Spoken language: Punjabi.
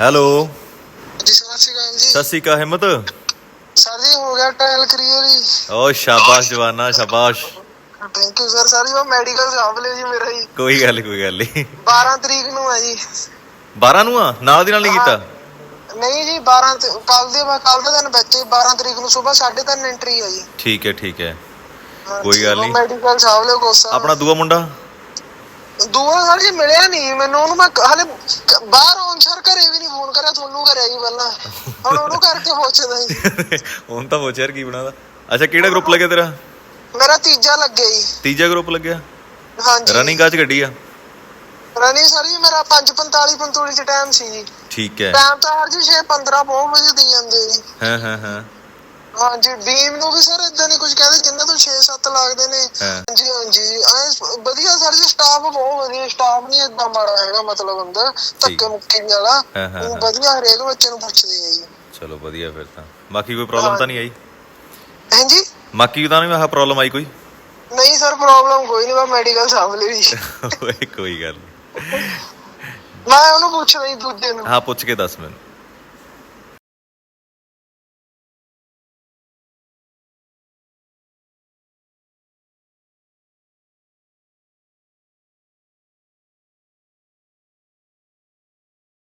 ਹੈਲੋ। ਜੀ ਸਤਿ ਸ਼੍ਰੀ ਅਕਾਲ ਜੀ। ਸਤਿ ਸ਼੍ਰੀ ਅਕਾਲ ਹਿੰਮਤ। ਸਰ ਜੀ ਹੋ ਗਿਆ ਟ੍ਰਾਇਲ ਕਲੀਅਰ ਜੀ। ਓ ਸ਼ਾਬਾਸ਼ ਜਵਾਨਾ ਸ਼ਾਬਾਸ਼। ਥੈਂਕ ਯੂ ਸਰ ਸਰ ਉਹ ਮੈਡੀਕਲ ਸਾਂਭ ਲਿਓ ਜੀ ਮੇਰਾ ਜੀ। ਕੋਈ ਗੱਲ ਕੋਈ ਗੱਲ ਨਹੀਂ 12 ਤਰੀਕ ਨੂੰ ਹੈ ਜੀ। 12 ਨੂੰ ਆ? ਨਾਲ ਦੀ ਨਾਲ ਨਹੀਂ ਕੀਤਾ? ਨਹੀਂ ਜੀ 12 ਕੱਲ ਦੇ ਕੱਲ ਦਾ ਦਿਨ ਵਿੱਚ ਹੀ 12 ਤਰੀਕ ਨੂੰ ਸਵੇਰ 3:30 ਐਂਟਰੀ ਜੀ। ਠੀਕ ਹੈ ਠੀਕ ਹੈ। ਕੋਈ ਗੱਲ ਉਹ ਨੀ। ਮੈਡੀਕਲ ਸਾਂਭ ਲਿਓ ਕੋਸਾ ਆਪਣਾ ਦੂਆ ਮੁੰਡਾ? ਦੂਆ ਸਰ ਜੀ ਮਿਲਿਆ ਨਹੀਂ ਮੈਨੂੰ ਉਹਨੂੰ ਮੈਂ ਹਲੇ ਬਾਹਰ ਆਉਣ ਸਰ ਘਰੇ ਵੀ ਨਹੀਂ ਫੋਨ ਕਰਿਆ ਤੁਹਾਨੂੰ ਕਰਿਆ ਜੀ ਪਹਿਲਾਂ। ਹੁਣ ਉਹਨੂੰ ਕਰਕੇ ਪੁੱਛਦਾ ਜੀ। ਹੁਣ ਤਾਂ ਪੁੱਛ ਯਾਰ ਕੀ ਬਣਾਦਾ? ਅੱਛਾ ਕਿਹੜਾ ਗਰੁੱਪ ਲੱਗਿਆ ਤੇਰਾ? ਮੇਰਾ ਤੀਜਾ ਲੱਗਿਆ ਜੀ। ਤੀਜਾ ਗਰੁੱਪ ਲੱਗਿਆ? ਹਾਂਜੀ। ਰਨਿੰਗ ਅੱਜ ਗੱਡੀ ਆ? ਰਨਿੰਗ ਸਰ ਜੀ ਮੇਰਾ 5:45 45 ਚ ਟਾਈਮ ਸੀ ਜੀ। ਠੀਕ ਹੈ। ਟਾਈਮ ਤਾਂ ਹਰ ਜੀ 6:15 ਬਹੁਤ ਵਜੇ ਦੀ ਜਾਂਦੇ ਜੀ। ਹਾਂ ਹਾਂ ਹਾਂ। ਹਾਂਜੀ ਬੀਮ ਨੂੰ ਵੀ ਸਰ ਇਦਾਂ ਨਹੀਂ ਕੁਝ ਕਹਿੰਦੇ ਜਿੰਨਾਂ ਤੋਂ 6-7 ਲੱਗਦੇ ਨੇ। ਹਾਂ। ਹਾਂਜੀ ਹਾਂਜੀ। ਐਂ ਵਧੀਆ ਸਰ ਜੀ ਸਟਾਫ ਬਹੁਤ ਵਧੀਆ ਸਟਾਫ ਨਹੀਂ ਇਦਾਂ ਮਾੜਾ ਹੈਗਾ ਮਤਲਬ ਅੰਦਰ ਧੱਕੇ ਮੁੱਕੀ ਵਾਲਾ। ਹਾਂ, ਹਾਂ, ਉਹ ਹਾਂ। ਵਧੀਆ ਹਰੇਕ ਬੱਚੇ ਨੂੰ ਪੁੱਛਦੇ ਆ ਜੀ। ਚਲੋ ਵਧੀਆ ਫਿਰ ਤਾਂ। ਬਾਕੀ ਕੋਈ ਪ੍ਰੋਬਲਮ ਤਾਂ ਨਹੀਂ ਆਈ? ਹਾਂਜੀ? ਬਾਕੀ ਤਾਂ ਨਹੀਂ ਆਹ ਪ੍ਰੋਬਲਮ ਆਈ ਕੋਈ? ਨਹੀਂ ਸਰ ਪ੍ਰੋਬਲਮ ਕੋਈ ਨਹੀਂ ਮੈਂ ਮੈਡੀਕਲ ਸਾਂਭ ਲਈ ਜੀ ਓਏ ਕੋਈ ਗੱਲ ਨੀ। ਮੈਂ ਉਹਨੂੰ ਪੁੱਛਦਾ ਜੀ ਦੂਜੇ ਨੂੰ। ਹਾਂ ਪੁੱਛ ਕੇ ਦੱਸ ਮੈਨੂੰ।